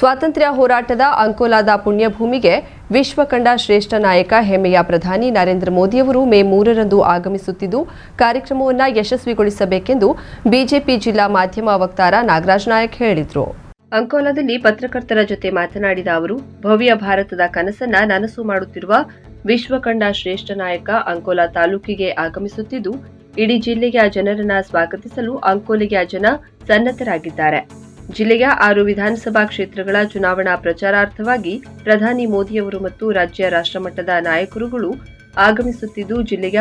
ಸ್ವಾತಂತ್ರ್ಯ ಹೋರಾಟದ ಅಂಕೋಲಾದ ಪುಣ್ಯಭೂಮಿಗೆ ವಿಶ್ವ ಕಂಡ ಶ್ರೇಷ್ಠ ನಾಯಕ ಹೆಮ್ಮೆಯ ಪ್ರಧಾನಿ ನರೇಂದ್ರ ಮೋದಿಯವರು ಮೇ ಮೂರರಂದು ಆಗಮಿಸುತ್ತಿದ್ದು, ಕಾರ್ಯಕ್ರಮವನ್ನು ಯಶಸ್ವಿಗೊಳಿಸಬೇಕೆಂದು ಬಿಜೆಪಿ ಜಿಲ್ಲಾ ಮಾಧ್ಯಮ ವಕ್ತಾರ ನಾಗರಾಜ್ ನಾಯಕ್ ಹೇಳಿದರು. ಅಂಕೋಲಾದಲ್ಲಿ ಪತ್ರಕರ್ತರ ಜೊತೆ ಮಾತನಾಡಿದ ಅವರು, ಭವ್ಯ ಭಾರತದ ಕನಸನ್ನ ನನಸು ಮಾಡುತ್ತಿರುವ ವಿಶ್ವ ಕಂಡ ಶ್ರೇಷ್ಠ ನಾಯಕ ಅಂಕೋಲಾ ತಾಲೂಕಿಗೆ ಆಗಮಿಸುತ್ತಿದ್ದು, ಇಡೀ ಜಿಲ್ಲೆಯ ಜನರನ್ನ ಸ್ವಾಗತಿಸಲು ಅಂಕೋಲೆಯ ಜನ ಸನ್ನದ್ಧರಾಗಿದ್ದಾರೆ. ಜಿಲ್ಲೆಯ ಆರು ವಿಧಾನಸಭಾ ಕ್ಷೇತ್ರಗಳ ಚುನಾವಣಾ ಪ್ರಚಾರಾರ್ಥವಾಗಿ ಪ್ರಧಾನಿ ಮೋದಿಯವರು ಮತ್ತು ರಾಜ್ಯ ರಾಷ್ಟ್ರಮಟ್ಟದ ನಾಯಕರುಗಳು ಆಗಮಿಸುತ್ತಿದ್ದು, ಜಿಲ್ಲೆಯ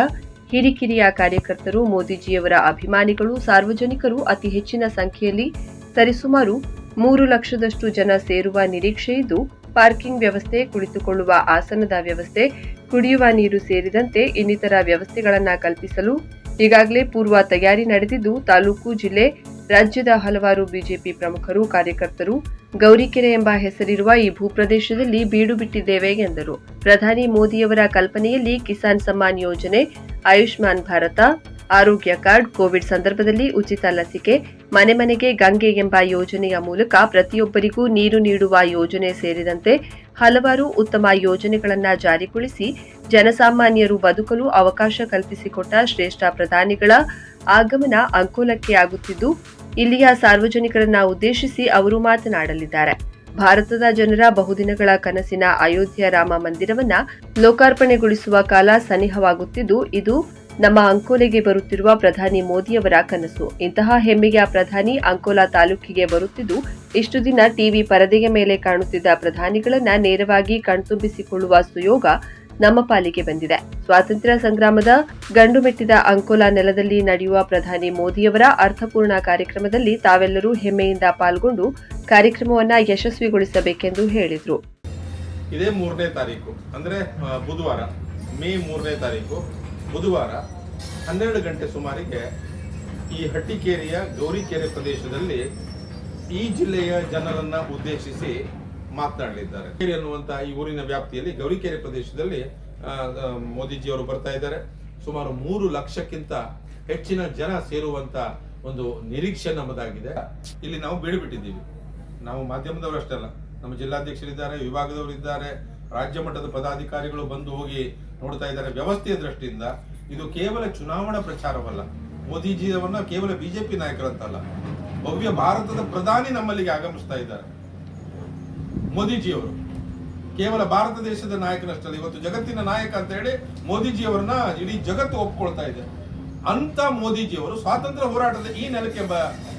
ಹಿರಿಕಿರಿಯ ಕಾರ್ಯಕರ್ತರು ಮೋದಿಜಿಯವರ ಅಭಿಮಾನಿಗಳು, ಸಾರ್ವಜನಿಕರು ಅತಿ ಹೆಚ್ಚಿನ ಸಂಖ್ಯೆಯಲ್ಲಿ ಸರಿಸುಮಾರು ಮೂರು ಲಕ್ಷದಷ್ಟು ಜನ ಸೇರುವ ನಿರೀಕ್ಷೆ ಇದ್ದು, ಪಾರ್ಕಿಂಗ್ ವ್ಯವಸ್ಥೆ, ಕುಳಿತುಕೊಳ್ಳುವ ಆಸನದ ವ್ಯವಸ್ಥೆ, ಕುಡಿಯುವ ನೀರು ಸೇರಿದಂತೆ ಇನ್ನಿತರ ವ್ಯವಸ್ಥೆಗಳನ್ನು ಕಲ್ಪಿಸಲು ಈಗಾಗಲೇ ಪೂರ್ವ ತಯಾರಿ ನಡೆದಿದ್ದು, ತಾಲೂಕು, ಜಿಲ್ಲೆ ರಾಜ್ಯದ ಹಲವಾರು ಬಿಜೆಪಿ ಪ್ರಮುಖರು ಕಾರ್ಯಕರ್ತರು ಗೌರಿಕೆರೆ ಎಂಬ ಹೆಸರಿರುವ ಈ ಭೂಪ್ರದೇಶದಲ್ಲಿ ಬೀಡು ಬಿಟ್ಟಿದ್ದೇವೆ ಎಂದರು. ಪ್ರಧಾನಿ ಮೋದಿಯವರ ಕಲ್ಪನೆಯಲ್ಲಿ ಕಿಸಾನ್ ಸಮ್ಮಾನ್ ಯೋಜನೆ, ಆಯುಷ್ಮಾನ್ ಭಾರತ, ಆರೋಗ್ಯ ಕಾರ್ಡ್, ಕೋವಿಡ್ ಸಂದರ್ಭದಲ್ಲಿ ಉಚಿತ ಲಸಿಕೆ, ಮನೆ ಮನೆಗೆ ಗಂಗೆ ಎಂಬ ಯೋಜನೆಯ ಮೂಲಕ ಪ್ರತಿಯೊಬ್ಬರಿಗೂ ನೀರು ನೀಡುವ ಯೋಜನೆ ಸೇರಿದಂತೆ ಹಲವಾರು ಉತ್ತಮ ಯೋಜನೆಗಳನ್ನು ಜಾರಿಗೊಳಿಸಿ ಜನಸಾಮಾನ್ಯರು ಬದುಕಲು ಅವಕಾಶ ಕಲ್ಪಿಸಿಕೊಟ್ಟ ಶ್ರೇಷ್ಠ ಪ್ರಧಾನಿಗಳ ಆಗಮನ ಅಂಕೋಲಕ್ಕೆ ಆಗುತ್ತಿದ್ದು ಇಲ್ಲಿಯ ಸಾರ್ವಜನಿಕರನ್ನ ಉದ್ದೇಶಿಸಿ ಅವರು ಮಾತನಾಡಲಿದ್ದಾರೆ. ಭಾರತದ ಜನರ ಬಹುದಿನಗಳ ಕನಸಿನ ಅಯೋಧ್ಯೆ ರಾಮ ಮಂದಿರವನ್ನ ಲೋಕಾರ್ಪಣೆಗೊಳಿಸುವ ಕಾಲ ಸನಿಹವಾಗುತ್ತಿದ್ದು, ಇದು ನಮ್ಮ ಅಂಕೋಲೆಗೆ ಬರುತ್ತಿರುವ ಪ್ರಧಾನಿ ಮೋದಿಯವರ ಕನಸು. ಇಂತಹ ಹೆಮ್ಮೆಯ ಪ್ರಧಾನಿ ಅಂಕೋಲಾ ತಾಲೂಕಿಗೆ ಬರುತ್ತಿದ್ದು, ಇಷ್ಟು ದಿನ ಟಿವಿ ಪರದೆಯ ಮೇಲೆ ಕಾಣುತ್ತಿದ್ದ ಪ್ರಧಾನಿಗಳನ್ನ ನೇರವಾಗಿ ಕಣ್ತುಂಬಿಸಿಕೊಳ್ಳುವ ಸುಯೋಗ ನಮ್ಮ ಪಾಲಿಗೆ ಬಂದಿದೆ. ಸ್ವಾತಂತ್ರ್ಯ ಸಂಗ್ರಾಮದ ಗಂಡು ಮೆಟ್ಟಿದ ಅಂಕೋಲಾ ನೆಲದಲ್ಲಿ ನಡೆಯುವ ಪ್ರಧಾನಿ ಮೋದಿಯವರ ಅರ್ಥಪೂರ್ಣ ಕಾರ್ಯಕ್ರಮದಲ್ಲಿ ತಾವೆಲ್ಲರೂ ಹೆಮ್ಮೆಯಿಂದ ಪಾಲ್ಗೊಂಡು ಕಾರ್ಯಕ್ರಮವನ್ನ ಯಶಸ್ವಿಗೊಳಿಸಬೇಕೆಂದು ಹೇಳಿದರು. ಇದೇ ಮೂರನೇ ತಾರೀಕು, ಅಂದರೆ ಬುಧವಾರ, ಮೇ ಮೂರನೇ ತಾರೀಕು, ಬುಧವಾರ, ಹನ್ನೆರಡು ಗಂಟೆ ಸುಮಾರಿಗೆ ಈ ಹಟ್ಟಿಕೇರಿಯ ಗೌರಿಕೆರೆ ಪ್ರದೇಶದಲ್ಲಿ ಈ ಜಿಲ್ಲೆಯ ಜನರನ್ನ ಉದ್ದೇಶಿಸಿ ಮಾತನಾಡಲಿದ್ದಾರೆ. ಅನ್ನುವಂತಹ ಈ ಊರಿನ ವ್ಯಾಪ್ತಿಯಲ್ಲಿ ಗೌರಿಕೆರೆ ಪ್ರದೇಶದಲ್ಲಿ ಮೋದಿಜಿ ಅವರು ಬರ್ತಾ ಇದ್ದಾರೆ. ಸುಮಾರು ಮೂರು ಲಕ್ಷಕ್ಕಿಂತ ಹೆಚ್ಚಿನ ಜನ ಸೇರುವಂತ ಒಂದು ನಿರೀಕ್ಷೆ ನಮ್ಮದಾಗಿದೆ. ಇಲ್ಲಿ ನಾವು ಬೀಳ್ಬಿಟ್ಟಿದ್ದೀವಿ. ನಾವು ಮಾಧ್ಯಮದವರು ಅಷ್ಟೇ ಅಲ್ಲ, ನಮ್ಮ ಜಿಲ್ಲಾಧ್ಯಕ್ಷರಿದ್ದಾರೆ ವಿಭಾಗದವರು ಇದ್ದಾರೆ ರಾಜ್ಯ ಮಟ್ಟದ ಪದಾಧಿಕಾರಿಗಳು ಬಂದು ಹೋಗಿ ನೋಡ್ತಾ ಇದ್ದಾರೆ. ವ್ಯವಸ್ಥೆಯ ದೃಷ್ಟಿಯಿಂದ ಇದು ಕೇವಲ ಚುನಾವಣಾ ಪ್ರಚಾರವಲ್ಲ, ಮೋದಿಜಿಯವನ್ನ ಕೇವಲ ಬಿಜೆಪಿ ನಾಯಕರಂತಲ್ಲ ಭವ್ಯ ಭಾರತದ ಪ್ರಧಾನಿ ನಮ್ಮಲ್ಲಿಗೆ ಆಗಮಿಸ್ತಾ ಇದ್ದಾರೆ. ಮೋದಿಜಿಯವರು. ಕೇವಲ ಭಾರತ ದೇಶದ ನಾಯಕನಷ್ಟಲ್ಲ, ಇವತ್ತು ಜಗತ್ತಿನ ನಾಯಕ ಅಂತ ಹೇಳಿ ಮೋದಿಜಿಯವರನ್ನ ಇಡೀ ಜಗತ್ತು ಒಪ್ಕೊಳ್ತಾ ಇದೆ. ಅಂತ ಮೋದಿಜಿಯವರು ಸ್ವಾತಂತ್ರ್ಯ ಹೋರಾಟದ ಈ ನೆಲಕ್ಕೆ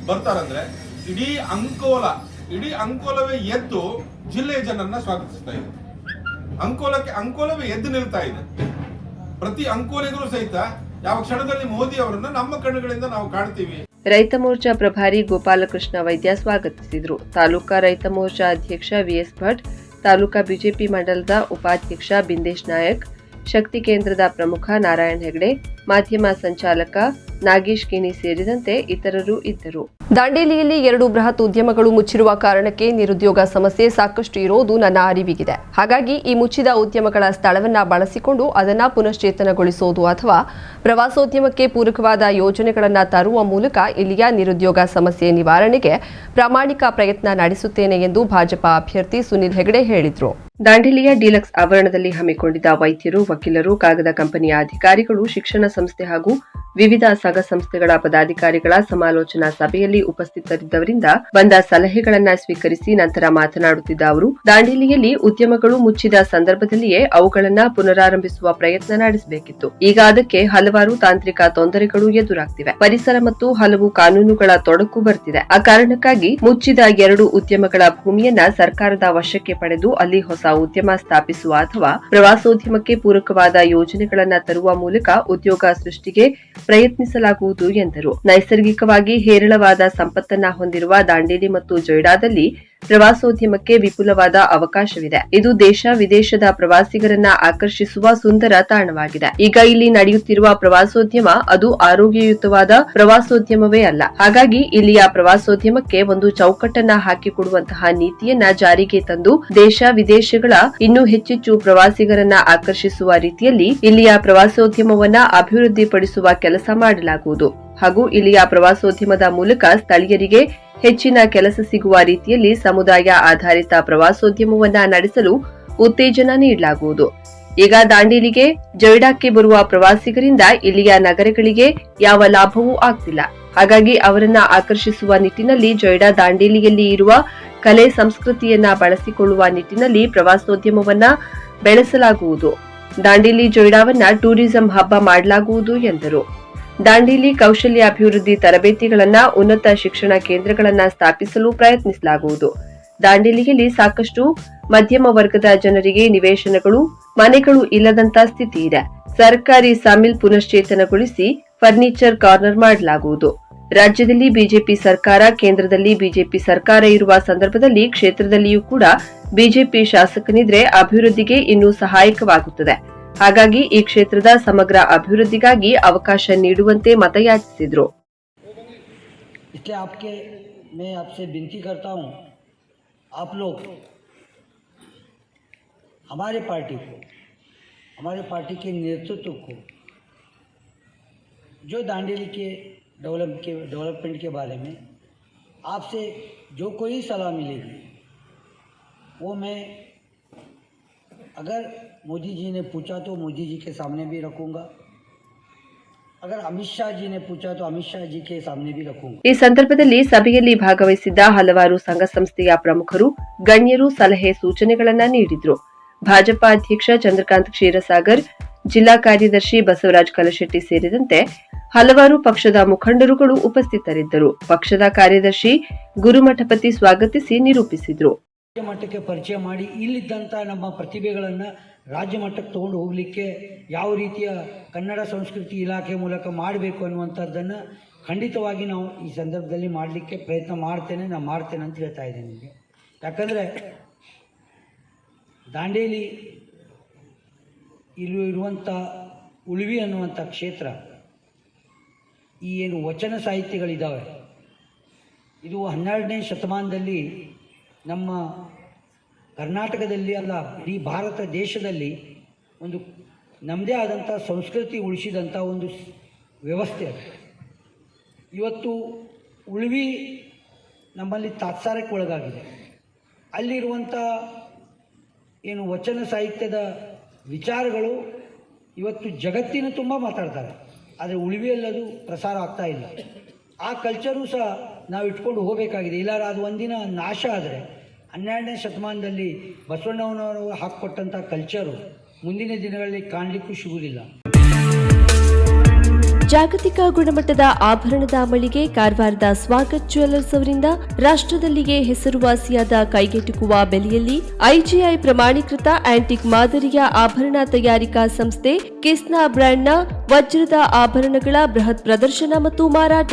ಬರ್ತಾರಂದ್ರೆ ಇಡೀ ಅಂಕೋಲ, ಇಡೀ ಅಂಕೋಲವೇ ಎದ್ದು ಜಿಲ್ಲೆಯ ಜನರನ್ನ ಸ್ವಾಗತಿಸ್ತಾ ಇದೆ. ಅಂಕೋಲಕ್ಕೆ, ಅಂಕೋಲವೇ ಎದ್ದು ನಿಲ್ತಾ ಇದೆ. ಪ್ರತಿ ಅಂಕೋಲಿಗರು ಸಹಿತ ಯಾವ ಕ್ಷಣದಲ್ಲಿ ಮೋದಿ ಅವರನ್ನ ನಮ್ಮ ಕಣ್ಣುಗಳಿಂದ ನಾವು ಕಾಣ್ತೀವಿ. ರೈತ ಮೋರ್ಚಾ ಪ್ರಭಾರಿ ಗೋಪಾಲಕೃಷ್ಣ ವೈದ್ಯ ಸ್ವಾಗತಿಸಿದರು. ತಾಲೂಕಾ ರೈತ ಮೋರ್ಚಾ ಅಧ್ಯಕ್ಷ ವಿಎಸ್ ಭಟ್, ತಾಲೂಕಾ ಬಿಜೆಪಿ ಮಂಡಲದ ಉಪಾಧ್ಯಕ್ಷ ಬಿಂದೇಶ್ ನಾಯಕ್, ಶಕ್ತಿ ಕೇಂದ್ರದ ಪ್ರಮುಖ ನಾರಾಯಣ್ ಹೆಗಡೆ, ಮಾಧ್ಯಮ ಸಂಚಾಲಕ ನಾಗೇಶ್ ಕಿಣಿ ಸೇರಿದಂತೆ ಇತರರು ಇದ್ದರು. ದಾಂಡೇಲಿಯಲ್ಲಿ ಎರಡು ಬೃಹತ್ ಉದ್ಯಮಗಳು ಮುಚ್ಚಿರುವ ಕಾರಣಕ್ಕೆ ನಿರುದ್ಯೋಗ ಸಮಸ್ಯೆ ಸಾಕಷ್ಟು ಇರೋದು ನನ್ನ ಅರಿವಿಗಿದೆ. ಹಾಗಾಗಿ ಈ ಮುಚ್ಚಿದ ಉದ್ಯಮಗಳ ಸ್ಥಳವನ್ನ ಬಳಸಿಕೊಂಡು ಅದನ್ನ ಪುನಶ್ಚೇತನಗೊಳಿಸೋದು ಅಥವಾ ಪ್ರವಾಸೋದ್ಯಮಕ್ಕೆ ಪೂರಕವಾದ ಯೋಜನೆಗಳನ್ನು ತರುವ ಮೂಲಕ ಇಲ್ಲಿಯ ನಿರುದ್ಯೋಗ ಸಮಸ್ಯೆ ನಿವಾರಣೆಗೆ ಪ್ರಾಮಾಣಿಕ ಪ್ರಯತ್ನ ನಡೆಸುತ್ತೇನೆ ಎಂದು ಭಾಜಪಾ ಅಭ್ಯರ್ಥಿ ಸುನಿಲ್ ಹೆಗಡೆ ಹೇಳಿದರು. ದಾಂಡೇಲಿಯ ಡಿಲಕ್ಸ್ ಆವರಣದಲ್ಲಿ ಹಮ್ಮಿಕೊಂಡಿದ್ದ ವೈದ್ಯರು ವಕೀಲರು ಕಾಗದ ಕಂಪನಿಯ ಅಧಿಕಾರಿಗಳು ಶಿಕ್ಷಣ ಸಂಸ್ಥೆ ಹಾಗೂ ವಿವಿಧ ಸಂಘ ಸಂಸ್ಥೆಗಳ ಪದಾಧಿಕಾರಿಗಳ ಸಮಾಲೋಚನಾ ಸಭೆಯಲ್ಲಿ ಉಪಸ್ಥಿತರಿದ್ದವರಿಂದ ಬಂದ ಸಲಹೆಗಳನ್ನ ಸ್ವೀಕರಿಸಿ ನಂತರ ಮಾತನಾಡುತ್ತಿದ್ದ ಅವರು, ದಾಂಡೇಲಿಯಲ್ಲಿ ಉದ್ಯಮಗಳು ಮುಚ್ಚಿದ ಸಂದರ್ಭದಲ್ಲಿಯೇ ಅವುಗಳನ್ನ ಪುನರಾರಂಭಿಸುವ ಪ್ರಯತ್ನ ನಡೆಸಬೇಕಿತ್ತು. ಈಗ ಅದಕ್ಕೆ ಹಲವಾರು ತಾಂತ್ರಿಕ ತೊಂದರೆಗಳು ಎದುರಾಗ್ತಿವೆ. ಪರಿಸರ ಮತ್ತು ಹಲವು ಕಾನೂನುಗಳ ತೊಡಕು ಬರ್ತಿದೆ. ಆ ಕಾರಣಕ್ಕಾಗಿ ಮುಚ್ಚಿದ ಎರಡು ಉದ್ಯಮಗಳ ಭೂಮಿಯನ್ನ ಸರ್ಕಾರದ ವಶಕ್ಕೆ ಪಡೆದು ಅಲ್ಲಿ ಹೊಸ ಉದ್ಯಮ ಸ್ಥಾಪಿಸುವ ಅಥವಾ ಪ್ರವಾಸೋದ್ಯಮಕ್ಕೆ ಪೂರಕವಾದ ಯೋಜನೆಗಳನ್ನ ತರುವ ಮೂಲಕ ಉದ್ಯೋಗ ಸೃಷ್ಟಿಗೆ ಪ್ರಯತ್ನಿಸಲಾಗುವುದು ಎಂದರು. ನೈಸರ್ಗಿಕವಾಗಿ ಹೇರಳವಾದ ಸಂಪತ್ತನ್ನ ಹೊಂದಿರುವ ದಾಂಡೇಲಿ ಮತ್ತು ಜೊಯ್ಡಾದಲ್ಲಿ ಪ್ರವಾಸೋದ್ಯಮಕ್ಕೆ ವಿಪುಲವಾದ ಅವಕಾಶವಿದೆ. ಇದು ದೇಶ ವಿದೇಶದ ಪ್ರವಾಸಿಗರನ್ನ ಆಕರ್ಷಿಸುವ ಸುಂದರ ತಾಣವಾಗಿದೆ. ಈಗ ಇಲ್ಲಿ ನಡೆಯುತ್ತಿರುವ ಪ್ರವಾಸೋದ್ಯಮ ಅದು ಆರೋಗ್ಯಯುತವಾದ ಪ್ರವಾಸೋದ್ಯಮವೇ ಅಲ್ಲ. ಹಾಗಾಗಿ ಇಲ್ಲಿಯ ಪ್ರವಾಸೋದ್ಯಮಕ್ಕೆ ಒಂದು ಚೌಕಟ್ಟನ್ನ ಹಾಕಿಕೊಡುವಂತಹ ನೀತಿಯನ್ನ ಜಾರಿಗೆ ತಂದು ದೇಶ ವಿದೇಶಗಳ ಇನ್ನೂ ಹೆಚ್ಚೆಚ್ಚು ಪ್ರವಾಸಿಗರನ್ನ ಆಕರ್ಷಿಸುವ ರೀತಿಯಲ್ಲಿ ಇಲ್ಲಿಯ ಪ್ರವಾಸೋದ್ಯಮವನ್ನ ಅಭಿವೃದ್ಧಿಪಡಿಸುವ ಕೆಲಸ ಮಾಡಲಾಗುವುದು. ಹಾಗೂ ಇಲ್ಲಿಯ ಪ್ರವಾಸೋದ್ಯಮದ ಮೂಲಕ ಸ್ಥಳೀಯರಿಗೆ ಹೆಚ್ಚಿನ ಕೆಲಸ ಸಿಗುವ ರೀತಿಯಲ್ಲಿ ಸಮುದಾಯ ಆಧಾರಿತ ಪ್ರವಾಸೋದ್ಯಮವನ್ನ ನಡೆಸಲು ಉತ್ತೇಜನ ನೀಡಲಾಗುವುದು. ಈಗ ದಾಂಡೇಲಿಗೆ, ಜೊಯ್ಡಾಕ್ಕೆ ಬರುವ ಪ್ರವಾಸಿಗರಿಂದ ಇಲ್ಲಿಯ ನಗರಗಳಿಗೆ ಯಾವ ಲಾಭವೂ ಆಗ್ತಿಲ್ಲ. ಹಾಗಾಗಿ ಅವರನ್ನ ಆಕರ್ಷಿಸುವ ನಿಟ್ಟಿನಲ್ಲಿ ಜೊಯ್ಡಾ ದಾಂಡೇಲಿಯಲ್ಲಿ ಇರುವ ಕಲೆ ಸಂಸ್ಕೃತಿಯನ್ನ ಬಳಸಿಕೊಳ್ಳುವ ನಿಟ್ಟಿನಲ್ಲಿ ಪ್ರವಾಸೋದ್ಯಮವನ್ನ ಬೆಳೆಸಲಾಗುವುದು. ದಾಂಡೇಲಿ ಜೊಯ್ಡಾವನ್ನ ಟೂರಿಸಂ ಹಬ್ಬ ಮಾಡಲಾಗುವುದು ಎಂದರು. ದಾಂಡೇಲಿ ಕೌಶಲ್ಯ ಅಭಿವೃದ್ಧಿ ತರಬೇತಿಗಳನ್ನ ಉನ್ನತ ಶಿಕ್ಷಣ ಕೇಂದ್ರಗಳನ್ನ ಸ್ಥಾಪಿಸಲು ಪ್ರಯತ್ನಿಸಲಾಗುವುದು. ದಾಂಡೇಲಿಯಲ್ಲಿ ಸಾಕಷ್ಟು ಮಧ್ಯಮ ವರ್ಗದ ಜನರಿಗೆ ನಿವೇಶನಗಳು, ಮನೆಗಳು ಇಲ್ಲದಂತ ಸ್ಥಿತಿ ಇದೆ. ಸರ್ಕಾರಿ ಸಾಮಿಲ್ ಪುನಶ್ಚೇತನಗೊಳಿಸಿ ಫರ್ನಿಚರ್ ಕಾರ್ನರ್ ಮಾಡಲಾಗುವುದು. ರಾಜ್ಯದಲ್ಲಿ ಬಿಜೆಪಿ ಸರ್ಕಾರ, ಕೇಂದ್ರದಲ್ಲಿ ಬಿಜೆಪಿ ಸರ್ಕಾರ ಇರುವ ಸಂದರ್ಭದಲ್ಲಿ ಕ್ಷೇತ್ರದಲ್ಲಿಯೂ ಕೂಡ ಬಿಜೆಪಿ ಶಾಸಕನಿದ್ರೆ ಅಭಿವೃದ್ಧಿಗೆ ಇನ್ನೂ ಸಹಾಯಕವಾಗುತ್ತದೆ. ಹಾಗಾಗಿ ಈ ಕ್ಷೇತ್ರದ ಸಮಗ್ರ ಅಭಿವೃದ್ಧಿಗಾಗಿ ಅವಕಾಶ ನೀಡುವಂತೆ ಮತಯಾಚಿಸಿದ್ರು इसलिए आपके मैं आपसे विनती करता हूँ आप लोग हमारे पार्टी को हमारे पार्टी के नेतृत्व को जो दांडेली के डेवलप के डेवलपमेंट के बारे में आपसे जो कोई सलाह मिलेगी वो मैं अगर मोदी जी ने पूछा तो मोदी जी के सामने भी रखूँगा अगर अमित शाह जी ने पूछा तो अमित शाह जी के सामने भी रखूँगा ಈ ಸಂದರ್ಭದಲ್ಲಿ ಸಭೆಯಲ್ಲಿ ಭಾಗವಹಿಸಿದ್ದ ಹಲವಾರು ಸಂಘ ಸಂಸ್ಥೆಯ ಪ್ರಮುಖರು ಗಣ್ಯರು ಸಲಹೆ ಸೂಚನೆಗಳನ್ನ ನೀಡಿದ್ರು ಭಾಜಪ ಅಧ್ಯಕ್ಷ ಚಂದ್ರಕಾಂತ್ ಕ್ಷೀರಸಾಗರ್ ಜಿಲ್ಲಾ ಕಾರ್ಯದರ್ಶಿ ಬಸವರಾಜ್ ಕಲಶೆಟ್ಟಿ ಸೇರಿದಂತೆ ಹಲವಾರು ಪಕ್ಷದ ಮುಖಂಡರುಗಳು ಉಪಸ್ಥಿತರಿದ್ದರು ಪಕ್ಷದ ಕಾರ್ಯದರ್ಶಿ ಗುರುಮಠಪತಿ ಸ್ವಾಗತಿಸಿ ನಿರೂಪಿಸಿದ್ರು ರಾಜ್ಯ ಮಟ್ಟಕ್ಕೆ ಪರಿಚಯ ಮಾಡಿ ಇಲ್ಲಿದ್ದಂಥ ನಮ್ಮ ಪ್ರತಿಭೆಗಳನ್ನು ರಾಜ್ಯ ಮಟ್ಟಕ್ಕೆ ತೊಗೊಂಡು ಹೋಗಲಿಕ್ಕೆ ಯಾವ ರೀತಿಯ ಕನ್ನಡ ಸಂಸ್ಕೃತಿ ಇಲಾಖೆ ಮೂಲಕ ಮಾಡಬೇಕು ಅನ್ನುವಂಥದ್ದನ್ನು ಖಂಡಿತವಾಗಿ ನಾವು ಈ ಸಂದರ್ಭದಲ್ಲಿ ಮಾಡಲಿಕ್ಕೆ ಪ್ರಯತ್ನ ಮಾಡ್ತೇನೆ ನಾನು ಮಾಡ್ತೇನೆ ಅಂತ ಹೇಳ್ತಾ ಇದ್ದೀನಿ ನಿಮಗೆ. ಯಾಕಂದರೆ ದಾಂಡೇಲಿ ಇಲ್ಲಿ ಇರುವಂಥ ಉಳುವಿ ಅನ್ನುವಂಥ ಕ್ಷೇತ್ರ, ಈ ಏನು ವಚನ ಸಾಹಿತ್ಯಗಳಿದ್ದಾವೆ ಇದು ಹನ್ನೆರಡನೇ ಶತಮಾನದಲ್ಲಿ ನಮ್ಮ ಕರ್ನಾಟಕದಲ್ಲಿ ಅಲ್ಲ, ಇಡೀ ಭಾರತ ದೇಶದಲ್ಲಿ ಒಂದು ನಮ್ಮದೇ ಆದಂಥ ಸಂಸ್ಕೃತಿ ಉಳಿಸಿದಂಥ ಒಂದು ವ್ಯವಸ್ಥೆ ಅದು. ಇವತ್ತು ಉಳಿವಿ ನಮ್ಮಲ್ಲಿ ತಾತ್ಸಾರಕ್ಕೆ ಒಳಗಾಗಿದೆ. ಅಲ್ಲಿರುವಂಥ ಏನು ವಚನ ಸಾಹಿತ್ಯದ ವಿಚಾರಗಳು ಇವತ್ತು ಜಗತ್ತಿನ ತುಂಬ ಮಾತಾಡ್ತಾರೆ. ಆದರೆ ಉಳಿವಿಯಲ್ಲದು ಪ್ರಸಾರ ಆಗ್ತಾ ಇಲ್ಲ. ಆ ಕಲ್ಚರು ಸಹ ನಾವು ಇಟ್ಕೊಂಡು ಹೋಗಬೇಕಾಗಿದೆ. ಇಲ್ಲಾರ ಅದು ಒಂದಿನ ನಾಶ ಆದರೆ ಹನ್ನೆರಡನೇ ಶತಮಾನದಲ್ಲಿ ಬಸವಣ್ಣನವರು ಹಾಕಿಕೊಟ್ಟಂಥ ಕಲ್ಚರು ಮುಂದಿನ ದಿನಗಳಲ್ಲಿ ಕಾಣಲಿಕ್ಕೂ ಸಿಗುವುದಿಲ್ಲ. ಜಾಗತಿಕ ಗುಣಮಟ್ಟದ ಆಭರಣದ ಮಳಿಗೆ ಕಾರವಾರದ ಸ್ವಾಗತ್ ಜ್ಯುವೆಲ್ಲರ್ಸ್ ಅವರಿಂದ ರಾಷ್ಟ್ರದಲ್ಲಿಯೇ ಹೆಸರುವಾಸಿಯಾದ ಕೈಗೆಟುಕುವ ಬೆಲೆಯಲ್ಲಿ ಐಜಿಐ ಪ್ರಮಾಣೀಕೃತ ಆಂಟಿಕ್ ಮಾದರಿಯ ಆಭರಣ ತಯಾರಿಕಾ ಸಂಸ್ಥೆ ಕಿಸ್ನಾ ಬ್ರ್ಯಾಂಡ್ನ ವಜ್ರದ ಆಭರಣಗಳ ಬೃಹತ್ ಪ್ರದರ್ಶನ ಮತ್ತು ಮಾರಾಟ.